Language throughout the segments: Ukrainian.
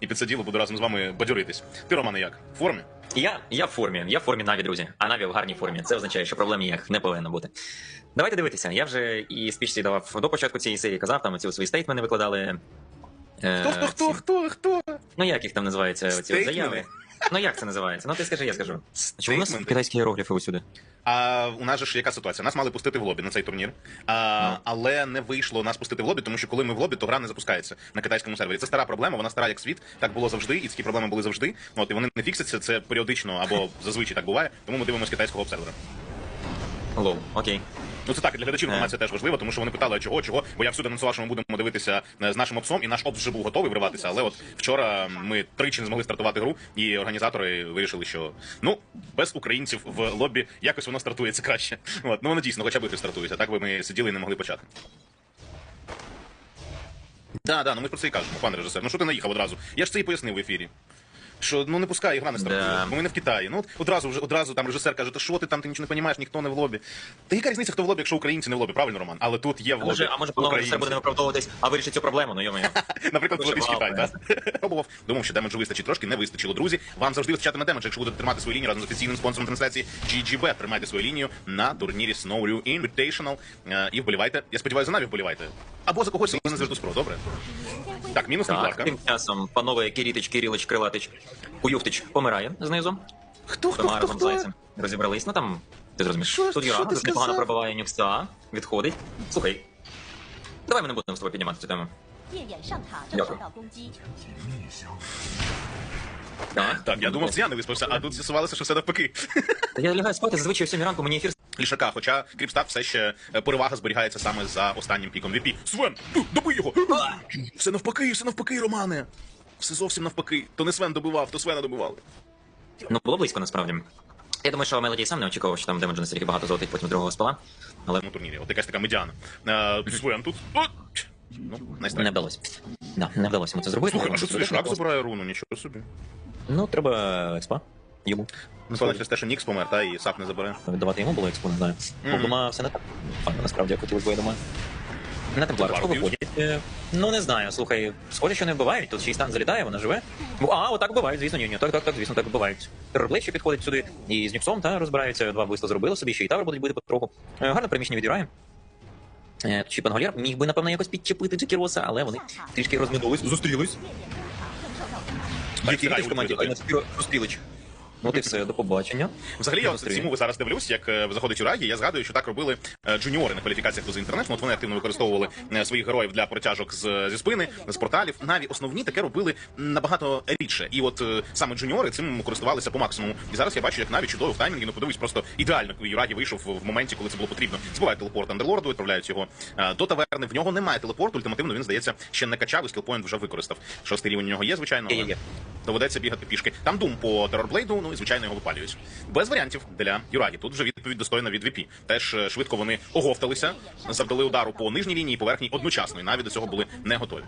і під це діло буду разом з вами бадьоритись. Ти, Романе, як? В формі? Я, я в формі, я в формі Наві, друзі. А Наві в гарній формі. Це означає, що проблем ніяк не повинно бути. Давайте дивитися. Я вже і спічці давав до початку цієї серії, казав, там ці свої стейтмени викладали. Е, Хто, хто, хто, хто, хто? Ну як їх там називаються? Стейтмени? заяви. Ну як це називається? Ну ти скажи, я скажу. Чому у нас китайські іерогліфи усюди? А у нас же ж яка ситуація? Нас мали пустити в лобі на цей турнір, а, Ну. але не вийшло нас пустити в лобі, тому що коли ми в лобі, то гра не запускається на китайському сервері. Це стара проблема, вона стара як світ. Так було завжди, і такі проблеми були завжди. От і вони не фіксяться. Це періодично або зазвичай так буває. Тому ми дивимося китайського обсервера. Лоу, окей. Ну це так, і для глядачів Е. інформація теж важлива, тому що вони питали, а чого, чого, бо я всюди анонсував, що ми будемо дивитися е, з нашим опсом, і наш опс вже був готовий вриватися. Але от вчора ми тричі не змогли стартувати гру, і організатори вирішили, що ну без українців в лобі якось воно стартується краще. От ну воно дійсно, хоча б ігри стартують, а так би ми сиділи і не могли почати. Да, да, ну ми про це і кажемо, пане режисер. Ну що ти наїхав одразу? Я ж це і пояснив в ефірі. Що ну не пускай, гра не стартує, Да. бо ми не в Китаї. Ну от одразу вже одразу там режисер каже, то що ти там, ти нічого не розумієш, ніхто не в лобі. Та яка різниця, хто в лобі, якщо українці не в лобі, правильно, Роман? Але тут є в А лобі. може, а може панове українці. все буде виправдовуватись, а вирішить цю проблему, ну йомаю. Наприклад, в лобі з Вау, так? Пробував. Думав, що демеджу вистачить трошки, не вистачило. Друзі, вам завжди вистачатиме демедж, якщо будете тримати свою лінію разом з офіційним спонсором трансляції GGB. Тримайте свою лінію на турнірі Snow Ryu Invitational. Е, І вболівайте. Я сподіваюся, за Наві вболівайте. Або за когось, але не з Pro, добре? Так, мінус Так, Мікларка. тим часом, панове Кірітич, Кирилич, Крилатич, Уюфтич помирає знизу. Хто, хто, Тома хто, разом з хто? зайцем розібрались. Ну там, ти зрозумієш. Що- Тут що Юра ти тут непогано сказав? пробиває нюкса, відходить. Слухай, давай ми не будемо з тобою піднімати цю тему. 夜眼上塔正受到攻击， Так, Так, я думав, я не виспався, а тут з'ясувалося, що все навпаки. Та я лягаю спати, зазвичай о 7 ранку мені ефір Лішака, хоча Кріпстак все ще е, перевага зберігається саме за останнім піком VP. Свен, ту, його! Все навпаки, все навпаки, Романе. Все зовсім навпаки. То не Свен добивав, то Свена добивали. Ну, було близько насправді. Я думаю, що Мелодій сам не очікував, що там демеджу настільки багато золотить потім другого спала. Але На турнірі. От якась така медіана. Е, Свен тут. О! Ну, не вдалося. Да, не вдалося йому це зробити. Слухай, а що це Просто- забирає руну? Нічого собі. Ну, треба експа. Йому. Напевно, через те, що Нікс помер, та і Сап не забере. Віддавати йому було експо, не знаю. Мгм. Mm. Дома все не так. Файно, насправді, як хотілося б, я думаю. На темпларочку виходять. Е, ну не знаю, слухай, схоже, що не вбивають. Тут ще й стан залітає, вона живе. А, отак вбивають, звісно, ні, ні. Так, так, так, звісно, так вбивають. Терплечі підходить сюди і з нюксом та розбираються. Два висла зробили собі, ще й тавер будуть бити потроху. Е, гарне приміщення відіграє. Чи е, Пангольєр міг би, напевно, якось підчепити Джекіроса, але вони трішки розминулись, зустрілись. Який в команді зустрілич. Ну, ти все, до побачення. Взагалі, я от цьому ви зараз дивлюсь, як е, заходить Урагі, я згадую, що так робили е, джуніори на кваліфікаціях до інтернет. От вони активно використовували е, своїх героїв для протяжок з, зі спини, з порталів. Наві основні таке робили набагато рідше. І от е, саме джуніори цим користувалися по максимуму. І зараз я бачу, як наві чудово в таймінгі. Ну подивись, просто ідеально Юрагі вийшов в моменті, коли це було потрібно. Збивають телепорт Андерлорду, відправляють його е, до таверни. В нього немає телепорту. Ультимативно він здається ще не качав і скілпоінт вже використав. Шостий рівень у нього є, звичайно. але- Є-є-є. Доведеться бігати пішки. Там дум по терорблейду, ну і звичайно його випалюють. Без варіантів для Юрагі. Тут вже відповідь достойна від ВІПІ. Теж е, швидко вони оговталися, завдали удару по нижній лінії і поверхній одночасно, і навіть до цього були не готові.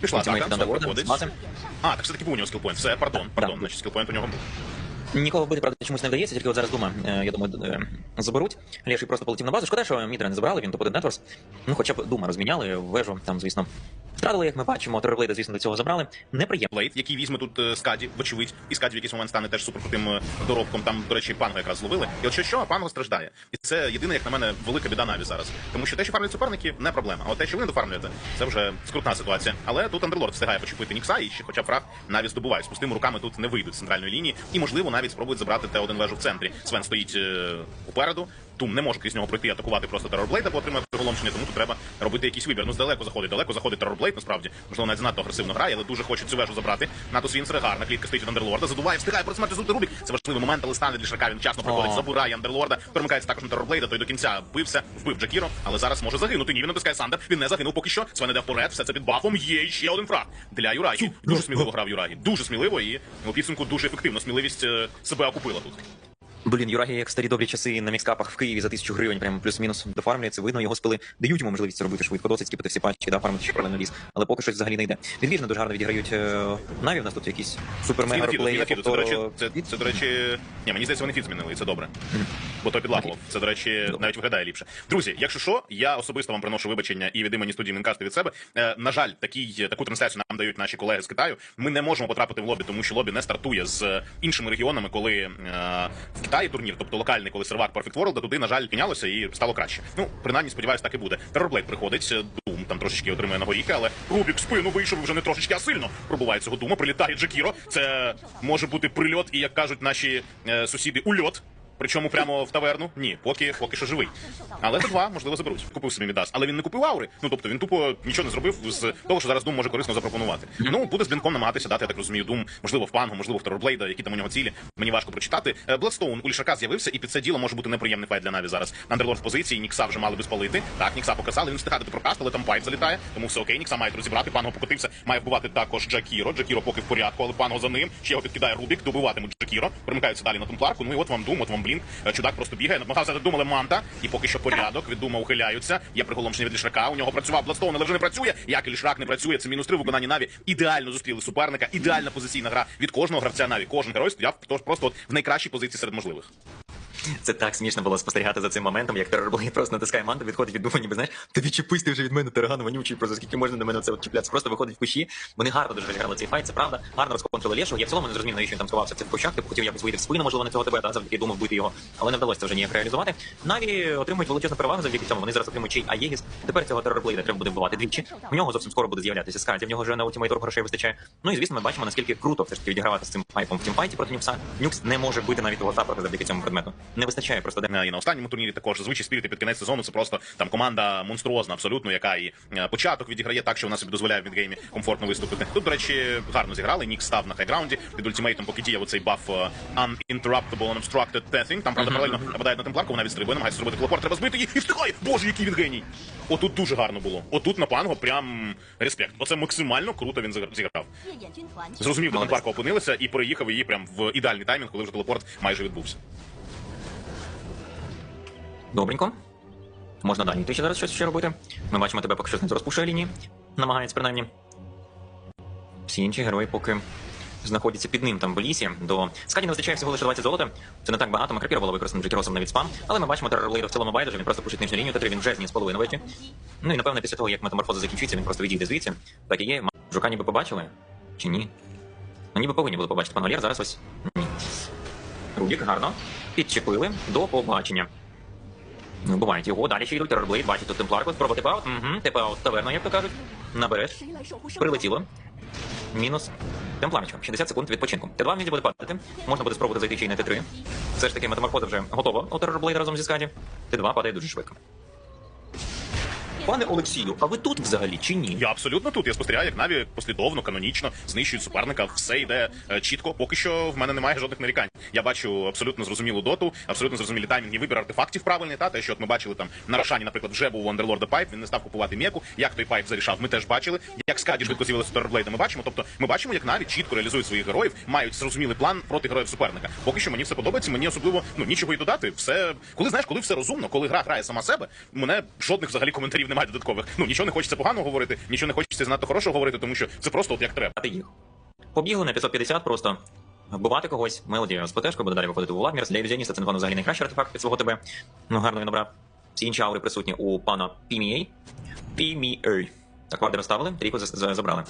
Пішла атака, все проходить. А, так все-таки був у нього скілпоінт. Все, пардон, пардон, значить скілпоінт у нього був. Нікого вбити, правда, чомусь не вдається, тільки от зараз дума, е, я думаю, е, заберуть. Лєший просто полетів на базу. Шкода, що Мідра не забрали, він топ-1 Нетворс. Ну, хоча б дума розміняли, вежу там, звісно. Втратили, як ми бачимо, Терорблейда, звісно, до цього забрали. Неприємно. Блейд, який візьме тут е, Скаді, вочевидь, і Скаді в якийсь момент стане теж суперкрутим е, доробком. Там, до речі, панго якраз зловили. І от що, що панго страждає. І це єдине, як на мене, велика біда Наві зараз. Тому що те, що фармлять суперники, не проблема. А от те, що ви не дофармлюєте, це вже скрутна ситуація. Але тут Андерлорд встигає почепити Нікса, і ще хоча б фраг Наві здобувають. З пустими руками тут не вийдуть з центральної лінії. І, можливо, навіть спробують забрати Т1 вежу в центрі. Свен стоїть е, попереду. Тум не може крізь нього пройти і атакувати просто терорблейда, бо отримає приголомшення, тому тут треба робити якийсь вибір. Ну, здалеку заходить, далеко заходить терорблейд, насправді. Можливо, навіть занадто агресивно грає, але дуже хоче цю вежу забрати. Натус Вінсер, гарна клітка стоїть від Андерлорда, задуває, встигає про смерті зути Рубік. Це важливий момент, але стане для Шрака, він вчасно проходить, забирає Андерлорда, перемикається також на терорблейда, той до кінця бився, вбив Джакіро, але зараз може загинути. Ні, він натискає Сандер, він не загинув поки що. Свен іде вперед, все це під бафом. Є ще один фраг для Юрагі. Дуже сміливо грав Юрагі. Дуже сміливо і у підсумку дуже ефективно. Сміливість е, себе окупила тут. Блін, Юрагі, як старі добрі часи на мікскапах в Києві за тисячу гривень, прямо плюс-мінус дофармлює, це видно, його спили дають йому можливість це робити швидко, досить скіпати всі патчі, да, фармити ще паралельно ліс, але поки щось взагалі не йде. Відвіжно дуже гарно відіграють е, Наві, в нас тут якісь супер мега Фіду, реплеї, Фіду, Це, до речі, це, це, до речі, ні, мені здається, вони фіт змінили, і це добре. Бо той підлапував. Це, до речі, навіть виглядає ліпше. Друзі, якщо що, я особисто вам приношу вибачення і від імені студії Мінкасти від себе. Е, на жаль, такий, таку трансляцію нам дають наші колеги з Китаю. Ми не можемо потрапити в лобі, тому що лобі не стартує з іншими регіонами, коли е, Китаї турнір, тобто локальний, коли сервак Perfect World, туди, на жаль, піднялося і стало краще. Ну, принаймні, сподіваюся, так і буде. Терорблейд приходить, Дум там трошечки отримує на горіхи, але Рубік спину вийшов вже не трошечки, а сильно пробуває цього дума. Прилітає Джекіро. Це може бути прильот, і як кажуть наші е, сусіди, ульот. Причому прямо в таверну? Ні, поки поки що живий. Але Т2, можливо, заберуть. Купив собі Мідас. Але він не купив аури. Ну тобто він тупо нічого не зробив з того, що зараз Дум може корисно запропонувати. Ну буде з блінком намагатися дати, я так розумію, Дум, можливо, в пангу, можливо, в Терорблейда, які там у нього цілі. Мені важко прочитати. Е, Бладстоун у Лішака з'явився, і під це діло може бути неприємний файт для Наві зараз. Андерлорд в позиції, Нікса вже мали би спалити. Так, Нікса показали, він встигати до прокаст, але там пайп залітає, тому все окей. Нікса мають розібрати. Панго покотився, має вбивати також Джакіро. Джакіро поки в порядку, але панго за ним. Ще його підкидає Рубік, добиватимуть Джакіро. Примикаються далі на темпларку. Ну і от вам Дум, от вам Блінк. Чудак просто бігає. Намагався думали манта, і поки що порядок. Від дума ухиляються. Є приголомшення від лішрака. У нього працював Бладстоун, але вже не працює. Як і лішрак не працює, це мінус три виконанні Наві. Ідеально зустріли суперника. Ідеальна позиційна гра від кожного гравця Наві. Кожен герой стояв просто от в найкращій позиції серед можливих. Це так смішно було спостерігати за цим моментом, як Террорблейд просто натискає манту, відходить від дума, ніби знаєш, ти відчепись ти вже від мене тараган вонючий, просто скільки можна до мене це от чіплятися. Просто виходить в кущі. Вони гарно дуже розіграли цей файт, це правда. Гарно розконтролили Лешого. Я в цілому не зрозумів, навіщо він там сховався в цих кущах. Типу хотів якось вийти в спину, можливо, на цього тебе, та завдяки думав вбити його, але не вдалося вже ніяк реалізувати. Наві отримують величезну перевагу завдяки цьому. Вони зараз отримують чей Аєгіс. Тепер цього Террорблейда треба буде вбивати двічі. У нього зовсім скоро буде з'являтися скаді. В нього вже на ультимейтору грошей вистачає. Ну і звісно, ми бачимо, наскільки круто все ж таки відігравати з цим хайпом в тімфайті проти Нюкса. Нюкс не може бити навіть того завдяки цьому предмету не вистачає просто де і на останньому турнірі. Також звичай спіріти під кінець сезону. Це просто там команда монструозна, абсолютно, яка і е, початок відіграє так, що вона собі дозволяє в відгеймі комфортно виступити. Тут, до речі, гарно зіграли. Нік став на хайграунді під ультимейтом, поки діяв оцей баф е, Uninterruptible Unobstructed Deathing. Там правда паралельно нападає на темпларку, вона відстрибує, намагається зробити телепорт, треба збити її і встигає. Боже, який він геній! Отут дуже гарно було. Отут на панго прям респект. Оце максимально круто він зіграв. Зрозумів, де темпларка опинилася і переїхав її прям в ідеальний таймінг, коли вже телепорт майже відбувся. Добренько. Можна далі йти ще зараз щось ще робити. Ми бачимо тебе поки що знизу розпушує лінії. Намагається принаймні. Всі інші герої поки знаходяться під ним там в лісі. До Скаді не вистачає всього лише 20 золота. Це не так багато. Макрапіра було використано Джекіросом навіть спам. Але ми бачимо Террорлейда в цілому байдуже. Він просто пушить нижню лінію, Т3 він вже зніс половину вийти. Ну і напевно після того, як метаморфоза закінчиться, він просто відійде звідси. Так і є. Жука ніби побачили? Чи ні? Ну ніби повинні були побачити пан Валєр, зараз ось. Ні. Рубік, гарно. Підчепили до побачення. Ну, бувають його, далі ще йдуть терорблейд, бачите, темпларку, спроба тепаут. Угу, тепаут таверна, як то кажуть. Набереш. Прилетіло. Мінус. Темпларочка. 60 секунд відпочинку. Т2 міді буде падати. Можна буде спробувати зайти ще й на Т3. Все ж таки, метаморфоза вже готова у терорблейд разом зі скаді. Т2 падає дуже швидко. Пане Олексію, а ви тут взагалі чи ні? Я абсолютно тут. Я спостерігаю, як Наві послідовно, канонічно знищують суперника. Все йде е, чітко. Поки що в мене немає жодних нарікань. Я бачу абсолютно зрозумілу доту, абсолютно зрозумілі таймінги, вибір артефактів правильний. Та те, що от ми бачили там на Рошані, наприклад, вже був у Андерлорда Пайп. Він не став купувати м'яку. Як той пайп зарішав, ми теж бачили. Як скаді швидко з'явилися Терблейда, ми бачимо. Тобто, ми бачимо, як Наві чітко реалізують своїх героїв, мають зрозумілий план проти героїв суперника. Поки що мені все подобається. Мені особливо ну нічого й додати. Все, коли знаєш, коли все розумно, коли гра грає сама себе, мене жодних взагалі коментарів немає додаткових. Ну нічого не хочеться погано говорити, нічого не хочеться занадто хорошого говорити, тому що це просто от як треба. Бувати їх. Побігли на 550 просто. Вбивати когось, Мелоді ПТшкою буде далі виходити у Владмір. Для ілюзіоніста це напевно взагалі найкращий артефакт від свого тебе. Ну гарно він обрав. Всі інші аури присутні у пана PMA. PMA. Так, варди розставили, трійку за- за- забрали.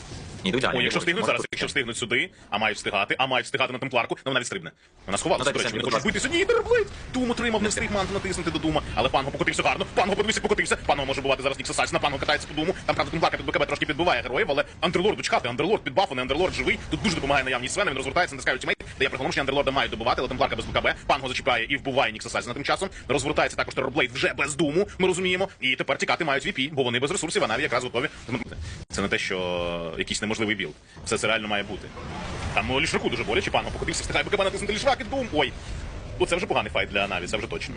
Йдуть далі. О, якщо встигнуть зараз, якщо встигнуть сюди, а мають встигати, а мають встигати на темпларку, ну вона відстрибне. Вона сховалася, Ну, до речі, він хоче ласка. битися. Ні, терблейд! Дум отримав, не встиг манту натиснути до дума. Але панго покотився гарно. Панго подивися, покотився. Панго може бувати зараз Нікса Сальс, на панго катається по думу. Там правда темпларка під БКБ трошки підбиває героїв, але Андерлорд дочекати, Андерлорд під бафом, Андерлорд живий. Тут дуже допомагає наявність Свена, він розвертається, натискає ультимейт, дає приголомшення, Андерлорда мають добивати, але темпларка без БКБ. Панго зачіпає і вбиває Нікса Сальс на тим часом. Розвертається також Терблейд вже без думу, ми розуміємо. І тепер тікати мають VP, бо вони без ресурсів, а навіть якраз готові. Це не те, що якийсь неможливий білд. Все це реально має бути. Там лішраку дуже боляче, пану покотився, встигає БКБ натиснути лішрак і дум. Ой. Оце вже поганий файт для Наві, це вже точно.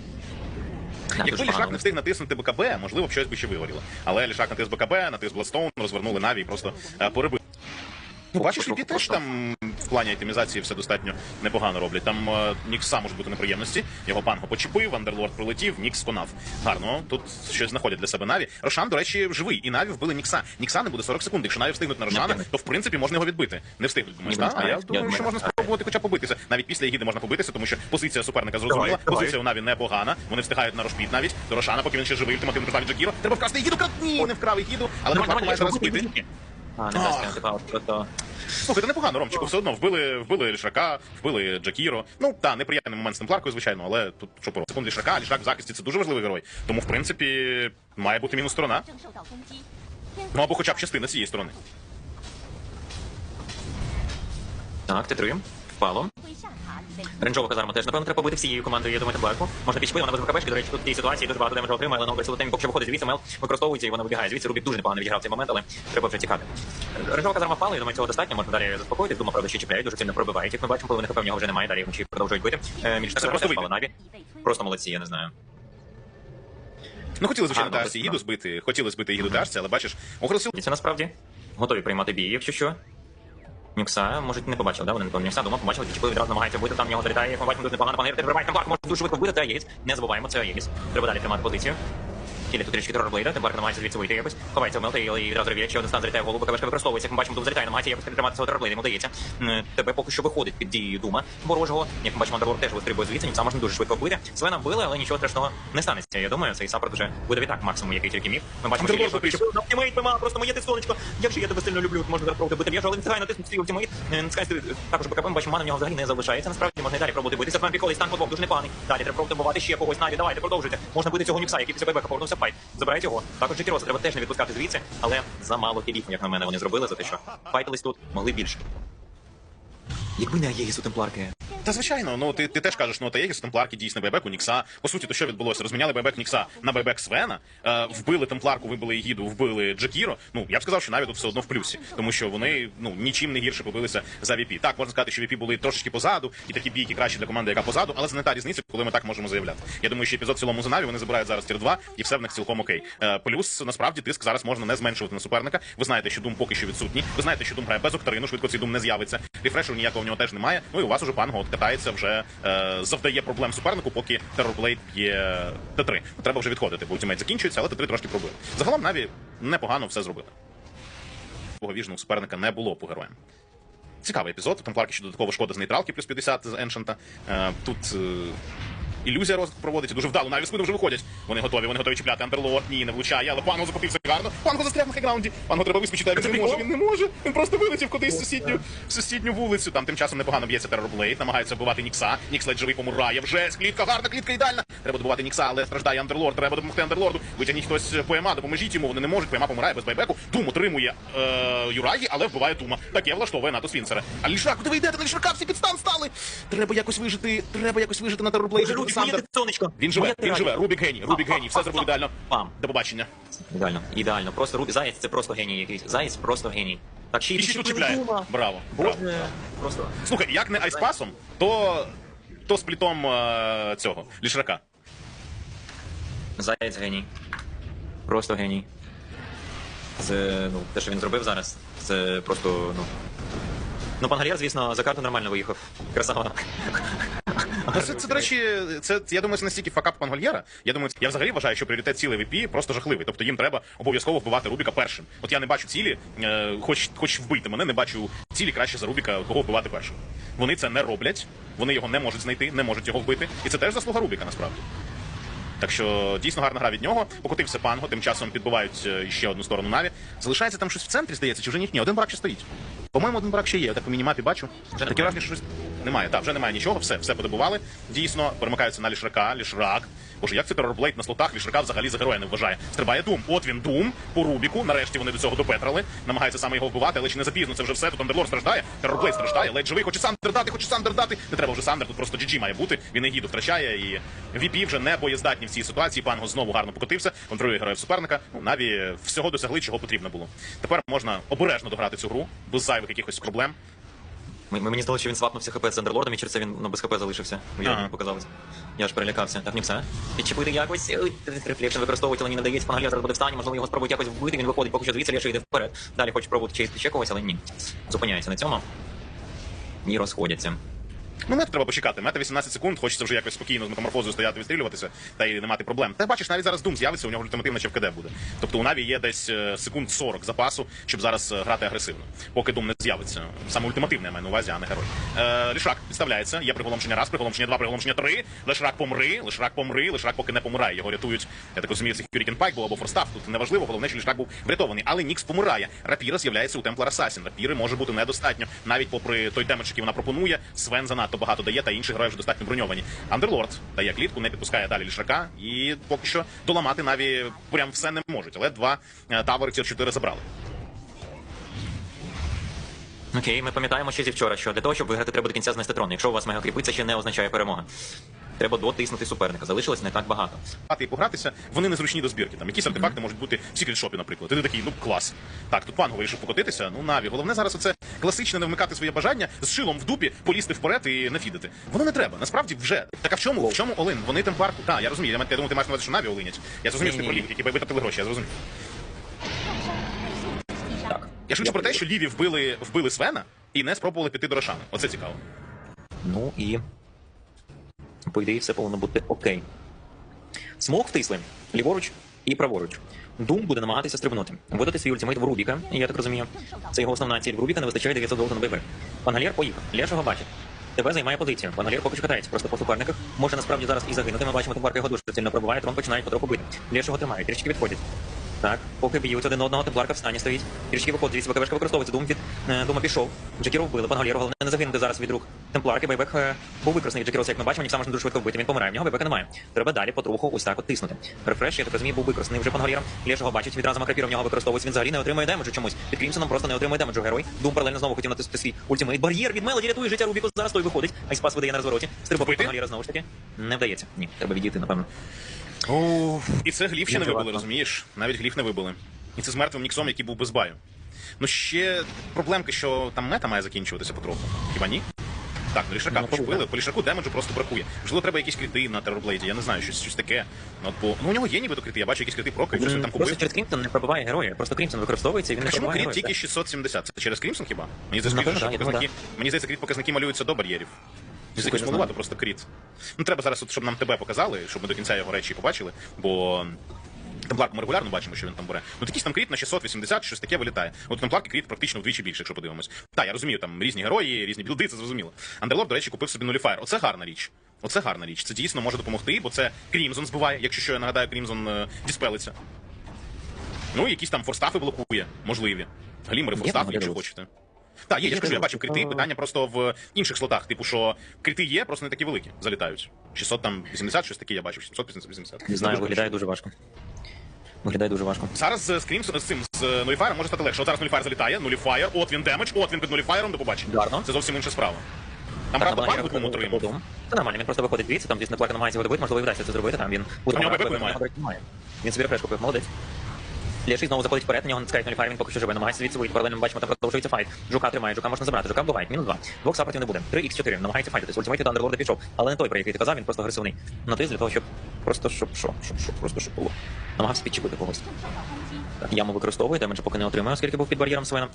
Так, Якби лішак не встиг натиснути БКБ, можливо, б щось би ще вигоріло. Але лішак натис БКБ, натис Бладстоун, розвернули Наві і просто порибили. перебили. Ну, бачиш, VP теж там в плані айтемізації все достатньо непогано роблять. Там е, Нікса можуть бути неприємності. Його панго почепив, Андерлорд прилетів, Нікс сконав. Гарно, тут щось знаходять для себе Наві. Рошан, до речі, живий, і Наві вбили Нікса. Нікса не буде 40 секунд. Якщо Наві встигнуть на Рошана, то в принципі можна його відбити. Не встигнуть, думаєш, Ні, так? А я. Думаю, що можна спробувати хоча б побитися. Навіть після Єгіди можна побитися, тому що позиція суперника зрозуміла. Давай, давай. Позиція у Наві непогана. Вони встигають на розпіт навіть до Рошана, поки він ще живий, ультимативно поставить Джакіро. Треба вкрасти Єгіду, крат- ні, не вкрав Єгіду, але Нормально, Фарко майже нормально, розбити. А, не дасть антипауер, просто... Слухайте, непогано, Ромчику, все одно вбили, вбили Лішака, вбили Джакіро. Ну та неприємний момент з темпларкою, звичайно, але тут що про секунд Лішака, Лішак в захисті це дуже важливий герой. Тому, в принципі, має бути мінус сторона. Ну або хоча б частина цієї сторони. Так, ти троєм впало. Ренджова казарма теж, напевно, треба побити всією командою, я думаю, таблетку. Можна пічпи, вона без ВКБшки, до речі, тут в цій ситуації дуже багато демеджа отримає, але Ноубер Силотемі поки що виходить звідси, Мел використовується і вона вибігає. Звідси Рубік дуже непогано відіграв цей момент, але треба вже тікати. Ренджова казарма впала, я думаю, цього достатньо, можна далі заспокоїти. Дума, правда, ще чіпляють, дуже сильно пробивають. Як ми бачимо, половини хп в нього вже немає, далі вночі продовжують бити. Е, Мільш так просто впала Наві. Просто молодці, я не знаю. Ну, хотіли, звичайно, Дарсі їду збити, хотіли збити їду Дарсі, але бачиш, охросили. Це насправді готові приймати бій, якщо що. Нюкса, можуть, не побачив, да? Вони не помню. Нюкса, дома побачили, ті відразу намагається вбити, там в нього залітає, як ми бачимо, дуже непогано, пан Єртер там Темпларк може дуже швидко вбити, це Аєгіс. Не забуваємо, це Аєгіс. Треба далі тримати позицію. Тілі тут трішки Террорблейда, Темпларк намагається звідси вийти якось. Ховається в Мелта і відразу ревіє, ще один стан залітає в голову, КВшка використовується, як ми бачимо, тут залітає, намагається якось тримати цього Террорблейда, йому дається. Тебе поки що виходить під дією Дума ворожого. Як ми бачимо, Андерлорд теж вистрибує звідси, Нюкса можна дуже швидко вбити. Свена вбили, але нічого страшного не станеться. Я думаю, цей саппорт вже буде відтак максимум, який тільки міг. Ми бачимо, що вийшов. на просто моє ти сонечко. Як же я тебе сильно люблю, можна зараз пробувати бити в'яжу, але він встигає натиснути свій оптимейт. Е, Натискається також БКП, ми бачимо, мана в нього взагалі не залишається. Насправді можна і далі пробувати битися. Фан Піколі, стан подвох, дуже непоганий. Далі треба пробувати ще когось. Наві, давайте, продовжуйте. Можна бити цього нюкса, який після бебека повернувся файт. Забирають його. Також Джекіроса треба теж не відпускати звідси, але замало кілів, як на мене, вони зробили за те, що файтились тут, могли більше. Якби не Аєгісу темпларки. Та звичайно, ну ти, ти теж кажеш, ну та є темпларки дійсно байбек у Нікса. По суті, то що відбулося? Розміняли байбек Нікса на байбек Свена, е, вбили темпларку, вибили Егіду, вбили Джекіро. Ну я б сказав, що навіть все одно в плюсі, тому що вони ну нічим не гірше побилися за VP. Так, можна сказати, що VP були трошечки позаду, і такі бійки краще для команди, яка позаду, але це не та різниця, коли ми так можемо заявляти. Я думаю, що епізод в цілому за вони забирають зараз тір 2 і все в них цілком окей. Е, плюс насправді тиск зараз можна не зменшувати на суперника. Ви знаєте, що Дум поки що відсутній. Ви знаєте, що Дум грає без Октарину, швидко цей Дум не з'явиться. Рефрешу ніякого в нього теж немає. Ну і у вас уже панго от катається вже е, завдає проблем супернику, поки терорблейд б'є Т3. Треба вже відходити, бо ультимейт закінчується, але Т3 трошки пробили. Загалом Наві непогано все зробили. Того віжного суперника не було по героям. Цікавий епізод. Там Темпларки ще додатково шкода з нейтралки, плюс 50 з Еншента. Тут е, ілюзія розвитку проводиться дуже вдало. Наві спину вже виходять. Вони готові, вони готові чіпляти. Андерлорд ні, не влучає, але панго закотився гарно. Панго застряг на хайграунді. Панго треба вискочити, а він не може. Він не може. Він просто вилетів кудись в сусідню, в сусідню вулицю. Там тим часом непогано б'ється Террорблейд, намагається вбивати Нікса. Нікс ледь живий помирає. Вже клітка, гарна, клітка ідеальна. Треба добувати Нікса, але страждає Андерлорд. Треба допомогти Андерлорду. Витягніть хтось ПМА, допоможіть йому. Вони не можуть. ПМА помирає без байбеку. Дум отримує е, Юрагі, але вбиває Тума. Таке влаштовує НАТО Сфінцера. А Лішак, куди ви йдете? На Лішака всі підстан стали. Треба якось вижити. Треба якось вижити на Террорблейді. Сонечко. Він живе, він живе. Рубік геній, Рубік геній. Все зробив ідеально. Пам. До побачення. Ідеально, ідеально. Просто Рубі Заєць це просто геній якийсь. Заєць просто геній. Так ще й І ще чіпляє. Браво. Браво. Боже, просто. Слухай, як не айспасом, то, то сплітом е, цього лішрака. Заєць геній. Просто геній. Це, ну, те, що він зробив зараз, це просто, ну. Ну, пан Галєр, звісно, за карту нормально виїхав. Красава. Та Це, це, до речі, це я думаю, це настільки факап Пангольєра. Я думаю, я взагалі вважаю, що пріоритет цілей VP просто жахливий. Тобто їм треба обов'язково вбивати Рубіка першим. От я не бачу цілі, е, хоч, хоч вбити мене, не бачу цілі краще за Рубіка, кого вбивати першим. Вони це не роблять, вони його не можуть знайти, не можуть його вбити. І це теж заслуга Рубіка, насправді. Так що дійсно гарна гра від нього. Покотився панго, тим часом підбивають е, ще одну сторону Наві. Залишається там щось в центрі, здається, чи вже ні? Ні, один брак ще стоїть. По-моєму, один брак ще є. Я так по мінімапі бачу. Таке враження, що щось немає. Так, вже немає нічого, все, все подобували. Дійсно, перемикаються на лішрака, лішрак. Боже, як це терорблейд на слотах лішрака взагалі за героя не вважає. Стрибає Дум. От він Дум по Рубіку. Нарешті вони до цього допетрали. Намагаються саме його вбивати, але чи не запізно це вже все. Тут Андерлор страждає. Терорблейд страждає, ледь живий, хоче Сандер дати, хоче Сандер дати. Не треба вже Сандер, тут просто GG має бути. Він Егіду втрачає і VP вже не боєздатні в цій ситуації. Панго знову гарно покотився, контролює героїв суперника. Ну, Наві всього досягли, чого потрібно було. Тепер можна обережно дограти цю гру без зайвих якихось проблем. М- Мені здалося, що він свапнувся хп з андерлордом, і через це він ну, без хп залишився. Я Ага. показалось. Я ж перелякався. Так, все. Підчепити якось. Ой, Рефлекшн використовувати, але не надається. Пан зараз буде в стані, можливо, його спробують якось вбити. Він виходить, поки що звідси Лєша йде вперед. Далі хоче пробувати чейс ще когось, але ні. Зупиняється на цьому. І розходяться. Ну, мета треба почекати. Мета 18 секунд, хочеться вже якось спокійно з метаморфозою стояти, відстрілюватися та й не мати проблем. Та бачиш, навіть зараз Дум з'явиться, у нього ультимативна ще КД буде. Тобто у Наві є десь е, секунд 40 запасу, щоб зараз е, грати агресивно. Поки Дум не з'явиться. Саме ультимативне я маю на увазі, а не герой. Е, Лішак підставляється, є приголомшення раз, приголомшення два, приголомшення три. Лишрак помри, Лишрак помри, Лишрак поки не помирає. Його рятують. Я так розумію, це Hurricane Pike був або Форстав. Тут неважливо, головне, що Лішрак був врятований. Але Нікс помирає. Рапіра з'являється у Темплар Асасін. Рапіри може бути недостатньо. Навіть попри той демедж, який вона пропонує, Свен занадто багато дає, та інші герої вже достатньо броньовані. Андерлорд дає клітку, не підпускає далі лішака, і поки що доламати наві прям все не можуть. Але два тавори тавери ці 4 забрали. Окей, ми пам'ятаємо ще зі вчора, що для того, щоб виграти, треба до кінця знести трон. Якщо у вас мега кріпиться, ще не означає перемога. Треба дотиснути суперника. Залишилось не так багато. І погратися, вони незручні до збірки. Там якісь артефакти можуть бути в секрет-шопі, наприклад. І ти такий, ну клас. Так, тут панго вирішив покотитися. Ну наві. Головне зараз оце класичне не вмикати своє бажання з шилом в дупі, полізти вперед і не фідити. Воно не треба. Насправді вже. Так а в чому? В чому Олин? Вони темплар. Так, я розумію. Я, думаю, ти маєш на увазі, що наві олинять. Я зрозумів, що ти про Ні-ні. лівих, які витратили гроші, я зрозумів. Я шучу про те, що ліві вбили, вбили Свена і не спробували піти до Рошана. Оце цікаво. Ну і. По ідеї, все повинно бути окей. Смок втисли ліворуч і праворуч. Дум буде намагатися стрибнути. Видати свій ультимейт в Рубіка, я так розумію. Це його основна ціль. В Рубіка не вистачає 900 золота на ББ. Пангалєр поїхав. Лєш його бачить. Тебе займає позицію. Пангалєр поки що катається просто по суперниках. Може насправді зараз і загинути. Ми бачимо, темпларка його дуже сильно пробиває, трон починає потроху бити. Лєш його тримає, трішки відходять. Так, поки б'ють один одного, темпларка в стані стоїть. Трішки виходить, БКВшка використовується. Дум від Дума пішов. Джекіро вбили. Пан Галєр, головне не загинути зараз від рук темпларки. Байбек е, був використаний від як ми бачимо, ніхто можна дуже швидко вбити. Він помирає. В нього байбека немає. Треба далі потроху ось так от тиснути. Рефреш, я так розумію, був використаний вже пан Галєром. Лєш його бачить, відразу макрапір в нього використовується. Він взагалі не отримує демеджу чомусь. Під Крімсоном просто не отримує демеджу герой. Дум паралельно знову хотів натиснути свій ультимейт. Бар'єр від Мелоді рятує життя Рубіку. Зараз той виходить. Айспас видає на розвороті. Стрибок Вбити? знову ж таки. Не вдається. Ні, треба відійти, напевно. І це гліф ще не вибили, розумієш? Навіть гліф не вибили. І це з мертвим ніксом, який був без баю. Ну ще проблемки, що там мета має закінчуватися потроху. Хіба ні? Так, ну лішака Ну, почепили, по лішаку демеджу просто бракує. Можливо, треба якісь крити на терорблейді, я не знаю, щось, щось таке. Ну, от, бо, ну у нього є нібито крити, я бачу якісь крити прокають, щось він там Просто купив. через Крімсон не пробиває героя. Просто Крімсон використовується і він не чому пробиває кріт героя. тільки 670? Це через Крімсон хіба? Мені здається, Напевно, що да, я думаю, показники, мені здається, кріт показники малюються до бар'єрів. Слухай, якось не просто кріт. Ну треба зараз, от, щоб нам тебе показали, щоб ми до кінця його речі побачили, бо. Темпларку ми регулярно бачимо, що він там бере. Ну якийсь там кріт на 680, щось таке вилітає. От темпларки кріт практично вдвічі більше, якщо подивимось. Так, я розумію, там різні герої, різні білди, це зрозуміло. Андерлорд, до речі, купив собі нуліфаєр. Оце гарна річ. Оце гарна річ. Це дійсно може допомогти, бо це Крімзон збиває, якщо що я нагадаю, Крімзон е, діспелиться. Ну, і якісь там форстафи блокує, можливі. Глімери, форстафи, якщо Дерус. хочете. Так, є, я ж кажу, я бачив крити, питання просто в інших слотах. Типу, що крити є, просто не такі великі, залітають. 680, щось таке я бачив, 780. Не знаю, Дуже виглядає дуже важко. Виглядає дуже важко. Зараз з Крімсон з цим з е, Нуліфаєром може стати легше. От зараз Нуліфаєр залітає, Нуліфаєр, от він демедж, от він під Нуліфаєром, до побачення. Гарно. Це зовсім інша справа. Там правда Галєр пан двом отримав. Це нормально, він просто виходить звідси, там звісно плака намагається його добити, можливо, і вдасться це зробити. Там він У нього Ага, немає. Він собі рефреш купив, молодець. Лєший знову заходить вперед, на нього натискають на фармінг, поки що живе, намагається звідси вийти. Паралельно ми бачимо, там продовжується файт. Жука тримає, жука можна забрати. Жука вбиває, мінус 2. Бокса проти не буде. 3х4, намагається файтитись. Ультимейт до андерлорда пішов. Але не той, про який ти казав, він просто агресивний. Ну, на тиск для того, щоб просто щоб що, щоб що, просто щоб було. Намагався підчепити когось. Так, яму використовує, демеджа поки не отримує, оскільки був під бар'єром Свена.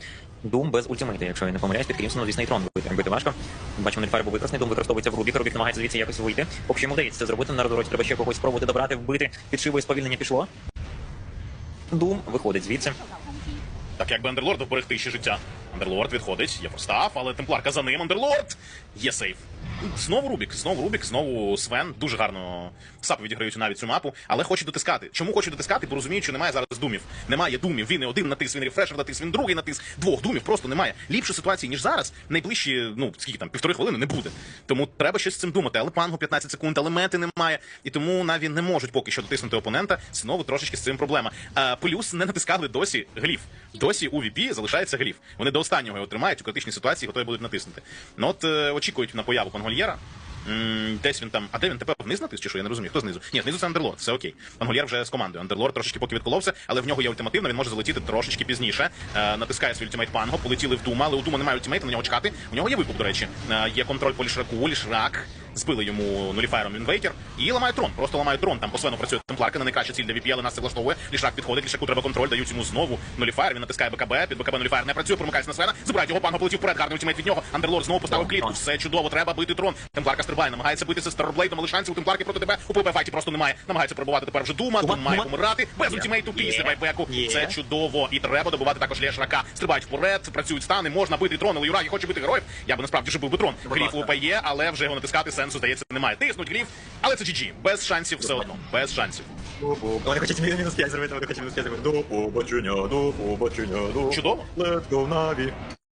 Дум без ультимейта, якщо я не помиляюсь, під Крімсоном, ну, звісно, і трон буде бити важко. Бачимо, Нельфар був використаний, Дум використовується в Рубік, Рубік намагається звідси якось вийти. Поки йому вдається це зробити, на розвороті треба ще когось спробувати добрати, вбити, підшивує сповільнення пішло. Дум виходить звідси. Так як би Андерлорду берегти ще життя. Андерлорд відходить, є форстав, але темпларка за ним. Андерлорд! Є сейф. Знову Рубік, знову Рубік, знову Свен. Дуже гарно сапи відіграють навіть цю мапу, але хоче дотискати. Чому хоче дотискати? Бо розуміють, що немає зараз думів. Немає думів. Він не один натис, він рефрешер натис, він другий натис. Двох думів просто немає. Ліпше ситуації, ніж зараз. Найближчі, ну скільки там, півтори хвилини не буде. Тому треба щось з цим думати. Але пангу 15 секунд, але мети немає. І тому наві не можуть поки що дотиснути опонента. Знову трошечки з цим проблема. А, плюс не натискали досі гліф. Досі у VP залишається гліф. Вони до останнього його тримають у критичній ситуації, готові будуть натиснути. Ну от е, очікують на появу пангольєра. Десь він там. А де він тепер вниз натис чи що? Я не розумію. Хто знизу? Ні, знизу це Андерлорд, все окей. Пангольєр вже з командою. Андерлорд трошечки поки відколовся, але в нього є ультимативна, він може залетіти трошечки пізніше. Е, натискає свій ультимейт панго, полетіли в Дума, але у Дума немає ультимейта, на нього чекати. У нього є викуп, до речі. Е, є контроль по лішраку, лішрак. Збили йому нуліфаєром інвейкер і ламає трон. Просто ламає трон. Там по Свену працює темпларка, не найкраща ціль для VP, але нас це влаштовує. Лішак підходить, лішаку треба контроль, дають йому знову нуліфаєр. Він натискає БКБ, під БКБ нуліфаєр не працює, промикається на Свена. Забирають його, панго полетів вперед, гарний ультимейт від нього. Андерлорд знову поставив клітку. Все чудово, треба бити трон. Темпларка стрибає, намагається битися з Старблейдом, але шансів у темпларки проти тебе. У ПВП файті просто немає. Намагається пробувати тепер вже Дума. Дум має помирати. Без ультимейту після байбеку. Це чудово. І треба добивати також Лешрака. Стрибають вперед, працюють стани, можна бити трон, але Юрагі хоче бити героїв. Я би насправді вже бив би трон. Гріф. УП є, але вже його натискати сенсу, здається, немає. Тиснуть гріф, але це GG. Без шансів все одно. Без шансів. Вони хочуть мінус 5 зробити, вони хочуть мінус 5 зробити. До побачення, до побачення, до Чудово. Let's go, Na'Vi.